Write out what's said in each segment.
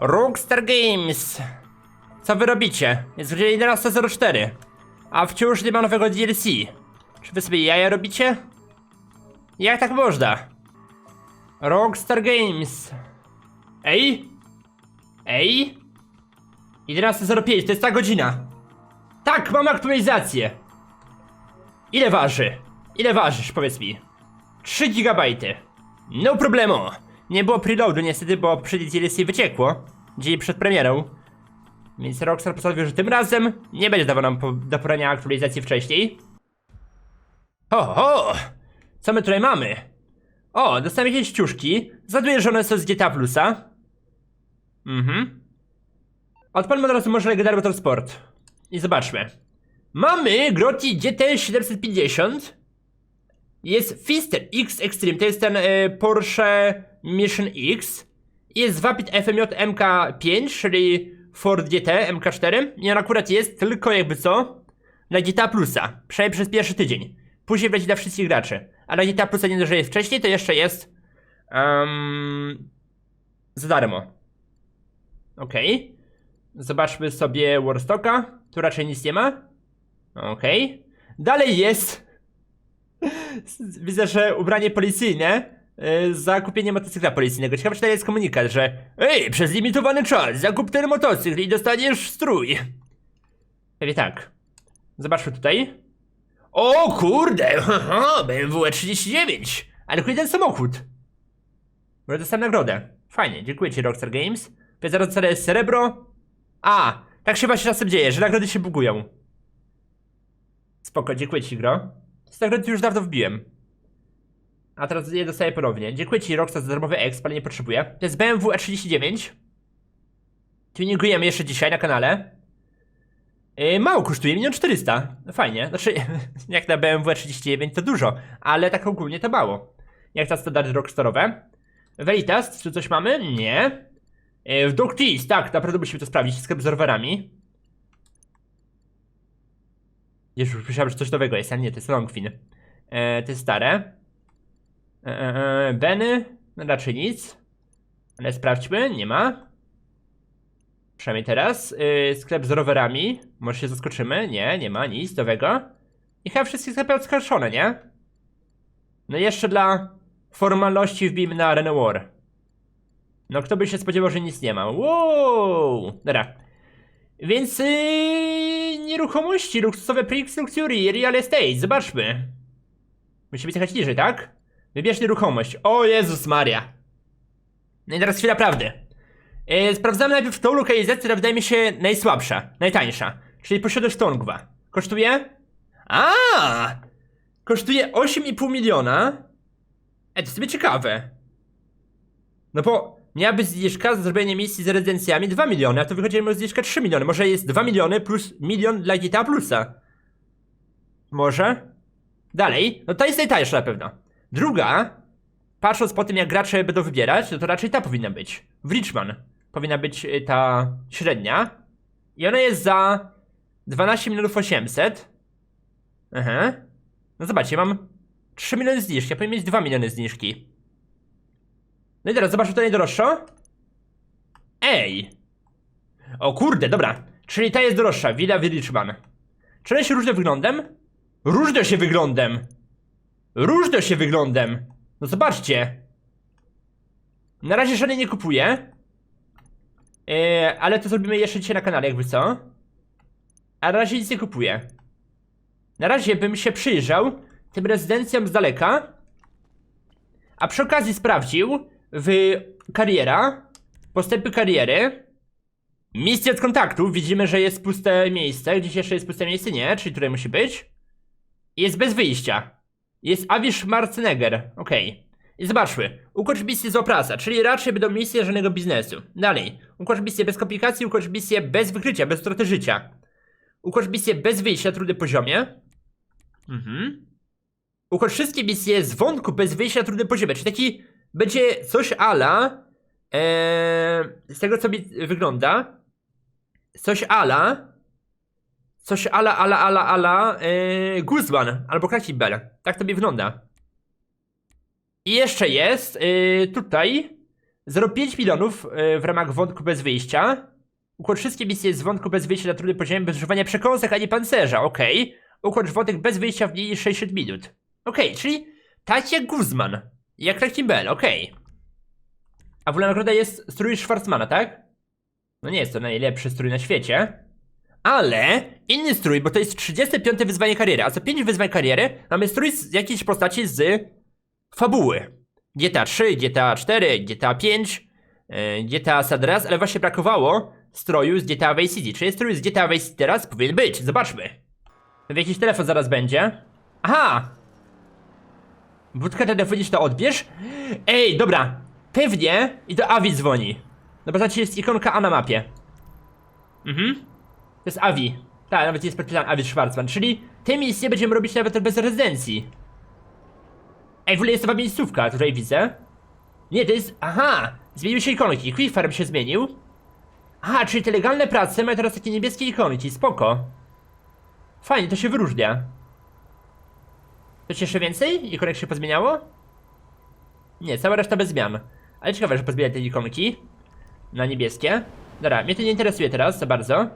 Rockstar Games. Co wy robicie? Jest godzina 11.04. A wciąż nie ma nowego DLC. Czy wy sobie jaja robicie? Jak tak można? Rockstar Games. Ej? Ej? 11.05, to jest ta godzina. Tak, mam aktualizację. Ile waży? Ile ważysz, powiedz mi? 3 gigabajty. No problemu. Nie było preloadu niestety, bo poprzednie DLC wyciekło. Dzień przed premierą. Więc Rockstar postanowił, że tym razem nie będzie dawał nam po, do porania aktualizacji wcześniej. Ho, ho! Co my tutaj mamy? O, dostałem jakieś ciuszki. Zaduję, że one są z GTA Plusa. Mhm. Odpalmy od razu może Legendary Motorsport. I zobaczmy. Mamy Grotti GT 750. Jest Fister X Extreme, to jest ten e, Porsche Mission X. Jest Vapid FMJ MK5, czyli Ford GT MK4. I on akurat jest tylko jakby co? Na GTA Plusa. Przynajmniej przez pierwszy tydzień. Później wleci dla wszystkich graczy. A na GTA Plusa nie jest wcześniej, to jeszcze jest... Um, za darmo. Okej. Zobaczmy sobie Warstocka. Tu raczej nic nie ma. Okej. Dalej jest. Widzę, że ubranie policyjne. Yy, za kupienie motocykla policyjnego. Ciekawe, czy to jest komunikat, że Ej, przez limitowany czas zakup ten motocykl i dostaniesz strój. Pewnie tak. Zobaczmy tutaj. O kurde, haha, BMW E39. Ale kuj ten samochód. Może dostałem nagrodę. Fajnie, dziękuję ci Rockstar Games. Więc zaraz cele jest srebro. A, tak się właśnie czasem dzieje, że nagrody się bugują. Spoko, dziękuję ci gro. Z nagrody już dawno wbiłem. A teraz je dostaję ponownie. Dziękuję ci Rockstar za darmowy exp, ale nie potrzebuję. To jest BMW E39. Tuningujemy jeszcze dzisiaj na kanale. Yy, mało kosztuje, 1 400. No fajnie. Znaczy, jak na BMW 39 to dużo, ale tak ogólnie to mało. Jak na standardy rockstarowe. Veritas, czy coś mamy? Nie. Yy, w Doctis, tak, naprawdę musimy to sprawdzić. Sklep z serwerami. Już myślałem, że coś nowego jest, a nie, to jest Longfin. E, to jest stare. E, e, e, Beny, no raczej nic. Ale sprawdźmy, nie ma. Przynajmniej teraz. Yy, sklep z rowerami. Może się zaskoczymy? Nie, nie ma nic nowego. I chyba wszystkie sklepy odskoczone, nie? No i jeszcze dla formalności wbijmy na Arena War. No kto by się spodziewał, że nic nie ma. Wow! Dobra. Więc yy, nieruchomości, luksusowe Prix Luxury, Real Estate, zobaczmy. Musimy jechać niżej, tak? Wybierz nieruchomość. O Jezus Maria. No i teraz chwila prawdy. Yy, sprawdzamy najpierw tą lokalizację, która wydaje mi się najsłabsza, najtańsza. Czyli posiadasz Tongwa. Kosztuje? A! Kosztuje 8,5 miliona. E, to jest sobie ciekawe. No bo miałaby zniżka za zrobienie misji z rezydencjami 2 miliony, a to wychodzi mi zniżka 3 miliony. Może jest 2 miliony plus milion dla GTA Plusa. Może? Dalej, no ta jest najtańsza na pewno. Druga, patrząc po tym jak gracze będą wybierać, no to raczej ta powinna być. W Richmond powinna być y, ta średnia. I ona jest za 12 milionów 800. Aha. No zobaczcie, mam 3 miliony zniżki, ja powinien mieć 2 miliony zniżki. No i teraz zobaczmy to najdroższą. Ej! O kurde, dobra. Czyli ta jest droższa, Villa w Richmond. Czy one się różnią wyglądem? Różnią się wyglądem! Różnią się wyglądem! No zobaczcie. Na razie żadnej nie kupuję. Yy, ale to zrobimy jeszcze dzisiaj na kanale, jakby co. A na razie nic nie kupuję. Na razie bym się przyjrzał tym rezydencjom z daleka. A przy okazji sprawdził w kariera, postępy kariery, misję od kontaktu. Widzimy, że jest puste miejsce. Gdzieś jeszcze jest puste miejsce? Nie, czyli tutaj musi być. Jest bez wyjścia. Jest Avish Schwarzenegger. Okej. I zobaczmy. Ukończ misję z oprasa, czyli raczej będą misje żadnego biznesu. Dalej. Ukończ misję bez komplikacji, ukończ misję bez wykrycia, bez utraty życia. Ukończ misję bez wyjścia, trudny poziomie. Mhm. Ukończ wszystkie misje z wątku bez wyjścia, trudny poziomie. Czyli taki będzie coś ala. Eee, z tego co mi wygląda. Coś ala. Coś ala, ala, ala, ala. Eee, Guzman albo Krakibel. Tak to mi wygląda. I jeszcze jest yy, tutaj 0,5 milionów y, w ramach wątku bez wyjścia. Układ wszystkie misje z wątku bez wyjścia na trudnym poziomie bez używania przekąsek ani pancerza, okej. Układ wątek bez wyjścia w mniej niż 60 minut. Okej, czyli tak jak Guzman. Jak Tracking Bell, okej. A w ogóle nagroda jest strój Schwarzmana, tak? No nie jest to najlepszy strój na świecie. Ale inny strój, bo to jest 35 wyzwanie kariery, a za 5 wyzwań kariery mamy strój z jakiejś postaci z fabuły. GTA 3, GTA 4, GTA 5, yy, GTA San Andreas, ale właśnie brakowało stroju z GTA Vice City. Czy jest strój z GTA Vice City teraz? Powinien być, zobaczmy. Jakiś telefon zaraz będzie. Aha! Budka telefoniczna odbierz? Ej, dobra. Pewnie i to Avi dzwoni. No bo znaczy jest ikonka A na mapie. Mhm. To jest Avi. Tak, nawet jest podpisany Avi Schwarzman, czyli tę misję będziemy robić nawet bez rezydencji. Ej, w ogóle jest nowa miejscówka, tutaj widzę. Nie, to jest... Aha! Zmieniły się ikonki, Quick Farm się zmienił. Aha, czyli te legalne prace mają teraz takie niebieskie ikonki, spoko. Fajnie, to się wyróżnia. Coś jeszcze więcej? Ikonek się pozmieniało? Nie, cała reszta bez zmian. Ale ciekawe, że pozmieniać te ikonki. Na niebieskie. Dobra, mnie to nie interesuje teraz za bardzo.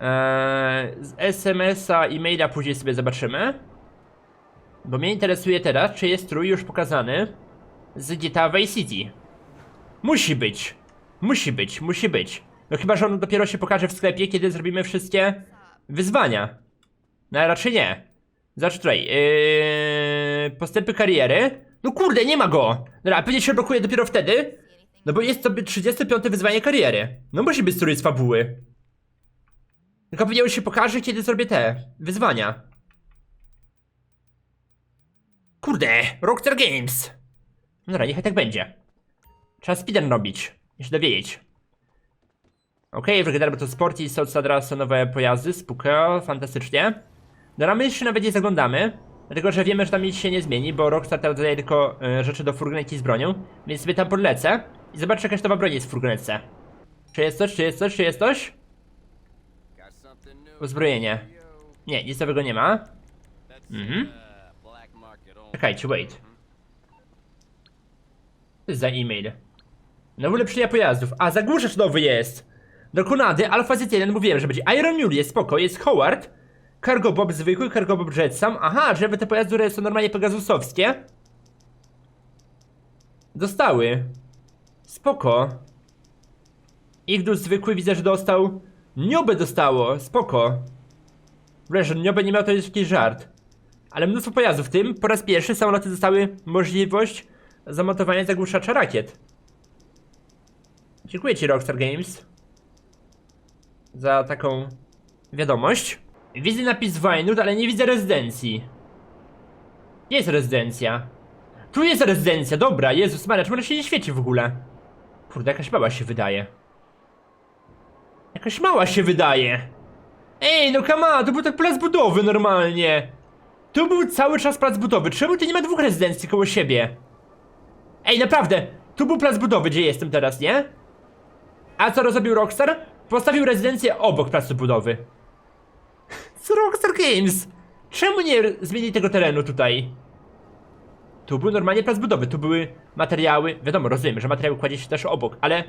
Eee, z SMS-a i maila później sobie zobaczymy. Bo mnie interesuje teraz, czy jest strój już pokazany z GTA Vice City. Musi być. Musi być, musi być. No chyba, że on dopiero się pokaże w sklepie, kiedy zrobimy wszystkie wyzwania. No raczej nie. Zobacz tutaj. Yy, postępy kariery. No kurde, nie ma go! Dobra, pewnie się blokuje dopiero wtedy. No bo jest sobie 35 wyzwanie kariery. No musi być strój z fabuły. Tylko pewnie już się pokaże, kiedy zrobię te wyzwania. Kurde, Rockstar Games. No Dobra, niechaj tak będzie. Trzeba speedrun robić. I się dowiedzieć. Okej, okay, wygląda to Sporty, są teraz są nowe pojazdy, spoko, fantastycznie. Dobra, my jeszcze nawet nie zaglądamy. Dlatego, że wiemy, że tam nic się nie zmieni, bo Rockstar teraz dodaje tylko e, rzeczy do furgonetki z bronią. Więc sobie tam podlecę i zobaczę, jakaś nowa broń jest w furgonetce. Czy jest coś, czy jest coś, czy jest coś? Uzbrojenie. Nie, nic nowego nie ma. Mhm. Czekajcie, wait. Jest za e-mail? No ulepszenia pojazdów. A, zagłuszacz nowy jest! Do Konady, Alpha Z1 mówiłem, że będzie Iron Mule, jest spoko, jest Howard. Cargo Bob zwykły, Cargo Bob Jetsam. Aha, żeby te pojazdy, które są normalnie pegasusowskie. Dostały. Spoko. Igdus zwykły widzę, że dostał. Niobę dostało, spoko. Wreszcie, Niobę nie miał, to jakiś żart. Ale mnóstwo pojazdów, w tym po raz pierwszy samoloty dostały możliwość zamontowania zagłuszacza rakiet. Dziękuję Ci Rockstar Games za taką wiadomość. Widzę napis Wajnut, ale nie widzę rezydencji. Gdzie jest rezydencja? Tu jest rezydencja, dobra, Jezus Maria, czemu ona się nie świeci w ogóle? Kurde, jakaś mała się wydaje. Jakaś mała się wydaje. Ej, no kama, to był tak plac budowy normalnie. Tu był cały czas plac budowy. Czemu tu nie ma dwóch rezydencji koło siebie? Ej, naprawdę, tu był plac budowy, gdzie jestem teraz, nie? A co zrobił Rockstar? Postawił rezydencję obok placu budowy. Co Rockstar Games? Czemu nie zmienili tego terenu tutaj? Tu był normalnie plac budowy, tu były materiały. Wiadomo, rozumiem, że materiały kładzie się też obok, ale...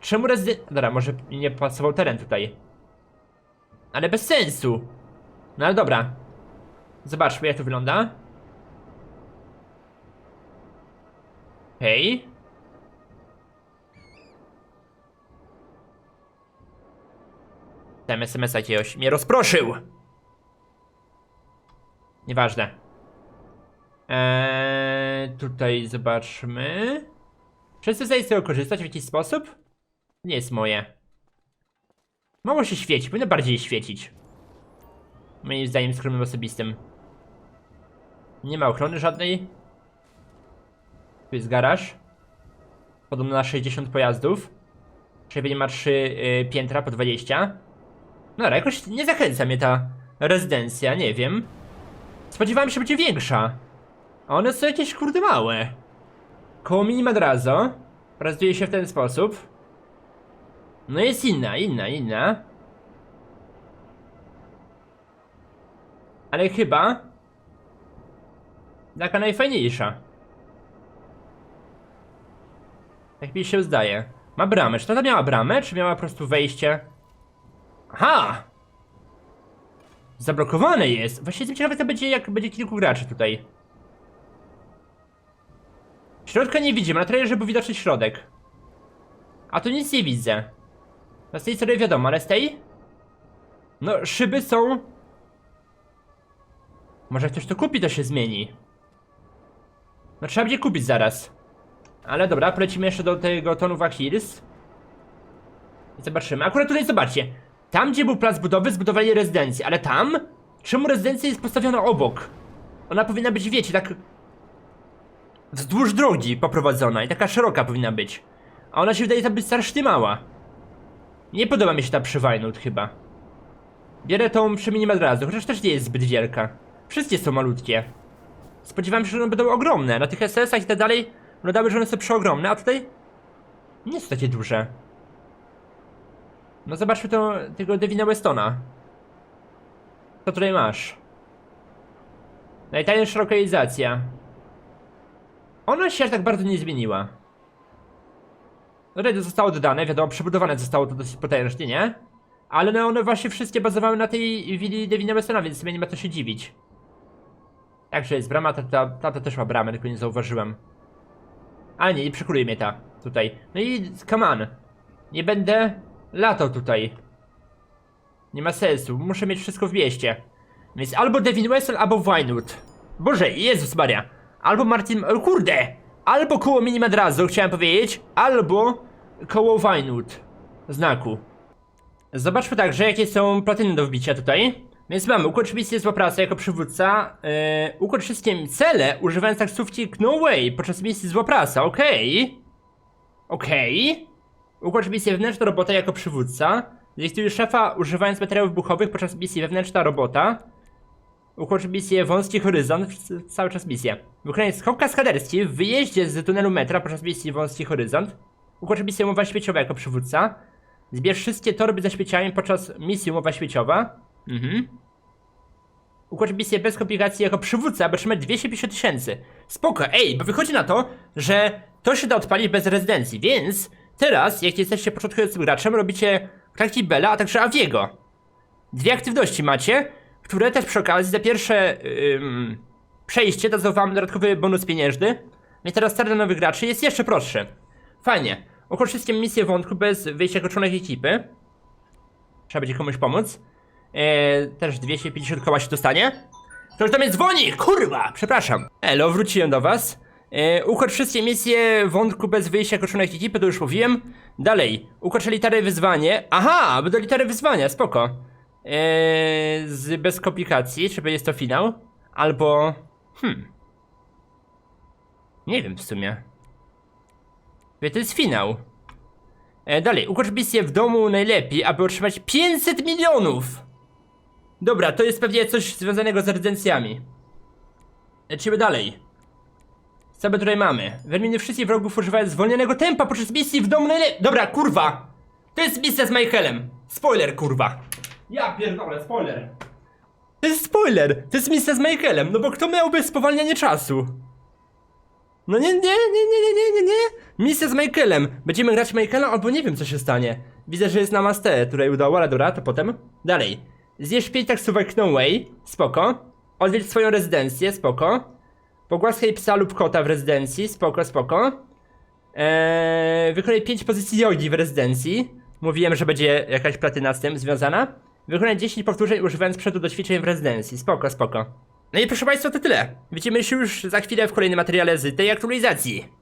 Czemu rezydencja... Dobra, może nie pasował teren tutaj. Ale bez sensu. No ale dobra. Zobaczmy jak to wygląda. Hej. Ten SMS jakiegoś mnie rozproszył. Nieważne. Eee, tutaj zobaczmy. Czy chcę z tego korzystać w jakiś sposób? Nie jest moje. Mało się świeci, powinno bardziej świecić. Moim zdaniem skromnym osobistym. Nie ma ochrony żadnej. Tu jest garaż. Podobno na 60 pojazdów. Czyli nie ma 3 y, piętra po 20. No ale jakoś nie zachęca mnie ta rezydencja, nie wiem. Spodziewałem się, że będzie większa. A one są jakieś kurde małe. Koło mini madrazo. Prezentuje się w ten sposób. No jest inna, inna, inna. Ale chyba taka najfajniejsza. Tak mi się zdaje. Ma bramę. Czy to miała bramę, czy miała po prostu wejście? Aha! Zablokowane jest. Właśnie jestem ciekawy, co będzie, jak będzie kilku graczy tutaj. Środka nie widzimy, na trailerze był widoczny środek. A tu nic nie widzę. Na z tej strony wiadomo, ale z tej? No, szyby są... Może ktoś to kupi, to się zmieni. No trzeba będzie kupić zaraz. Ale dobra, polecimy jeszcze do tego Tonuwa Hills. I zobaczymy. Akurat tutaj zobaczcie. Tam, gdzie był plac budowy, zbudowali rezydencję, ale tam? Czemu rezydencja jest postawiona obok? Ona powinna być, wiecie, tak... Wzdłuż drogi poprowadzona i taka szeroka powinna być. A ona się wydaje być strasznie mała. Nie podoba mi się ta przy Wajnut chyba. Bierę tą przy minim od razu, chociaż też nie jest zbyt wielka. Wszystkie są malutkie. Spodziewałem się, że one będą ogromne. Na tych SS-ach i tak dalej wyglądały, że one są przeogromne, a tutaj nie są takie duże. No zobaczmy to, tego Devina Westona. Co tutaj masz? Najtańsza lokalizacja. Ona się aż tak bardzo nie zmieniła. Redy zostało dodane, wiadomo, przebudowane zostało to dosyć potężnie, nie? Ale no one właśnie wszystkie bazowały na tej willi Devina Westona, więc sobie nie ma co się dziwić. Także jest brama, ta, ta, też ma bramę, tylko nie zauważyłem. Ale nie, nie przekuluje mnie ta tutaj. No i come on. Nie będę latał tutaj. Nie ma sensu, muszę mieć wszystko w mieście. Więc albo Devin Wessel, albo Winewood. Boże, Jezus Maria. Albo Martin, o kurde! Albo koło Mini Madrazo, chciałem powiedzieć, albo koło Winewood. Znaku. Zobaczmy także, jakie są platyny do wbicia tutaj. Więc mamy ukończ misję zła pracy jako przywódca. Yy, ukończ wszystkie cele używając taksówki No Way podczas misji zła prasa, okej. Okej. Ukończ misję wewnętrzna robota jako przywódca. Zlikwiduj szefa używając materiałów wybuchowych podczas misji wewnętrzna robota. Ukończ misję wąski horyzont, cały czas misję. Wykonaj skok kaskaderski w wyjeździe z tunelu metra podczas misji wąski horyzont. Ukończ misję umowa świeciowa jako przywódca. Zbierz wszystkie torby ze śmieciami podczas misji umowa świeciowa. Mhm. Ukończ misję bez komplikacji jako przywódca, aby otrzymać 250 tysięcy. Spoko, ej, bo wychodzi na to, że to się da odpalić bez rezydencji, więc teraz, jak jesteście początkującym graczem, robicie Kraki Bella, a także Aviego. Dwie aktywności macie, które też przy okazji za pierwsze ym, przejście dadzą wam dodatkowy bonus pieniężny. Więc teraz start nowych graczy jest jeszcze prostszy. Fajnie. Ukończ wszystkie misje wątku bez wyjścia jako członek ekipy. Trzeba będzie komuś pomóc. Eee, też 250 koła się dostanie. Ktoś do mnie dzwoni! Kurwa! Przepraszam. Elo, wróciłem do was. Eee, ukończ wszystkie misje wątku bez wyjścia jako członek ekipy, to już mówiłem. Dalej. Ukończ literę wyzwanie. Aha! Będą litery wyzwania, spoko. Eee, z, bez komplikacji, czy jest to finał? Albo... Hmm. Nie wiem w sumie. Wie, to jest finał. E, dalej, ukończ misję w domu najlepiej, aby otrzymać 500 milionów! Dobra, to jest pewnie coś związanego z rezydencjami. Lecimy dalej. Co my tutaj mamy? Wyrminy wszystkich wrogów używają zwolnionego tempa podczas misji w domu najlepiej. Dobra, kurwa! To jest misja z Michaelem. Spoiler, kurwa. Ja pierdolę, spoiler. To jest spoiler! To jest misja z Michaelem, no bo kto miałby spowalnianie czasu? No nie, nie, nie, nie, nie, nie, nie, nie. Misja z Michaelem. Będziemy grać Michaela albo nie wiem co się stanie. Widzę, że jest Namaste, której udało, ale dobra, to potem. Dalej. Zjesz 5 taksówek No Way, spoko. Odwiedź swoją rezydencję, spoko. Pogłaskaj psa lub kota w rezydencji, spoko, spoko. Eee, wykonaj 5 pozycji jogi w rezydencji. Mówiłem, że będzie jakaś platyna z tym związana. Wykonaj 10 powtórzeń używając sprzętu do ćwiczeń w rezydencji, spoko, spoko. No i proszę Państwa, to tyle. Widzimy się już za chwilę w kolejnym materiale z tej aktualizacji.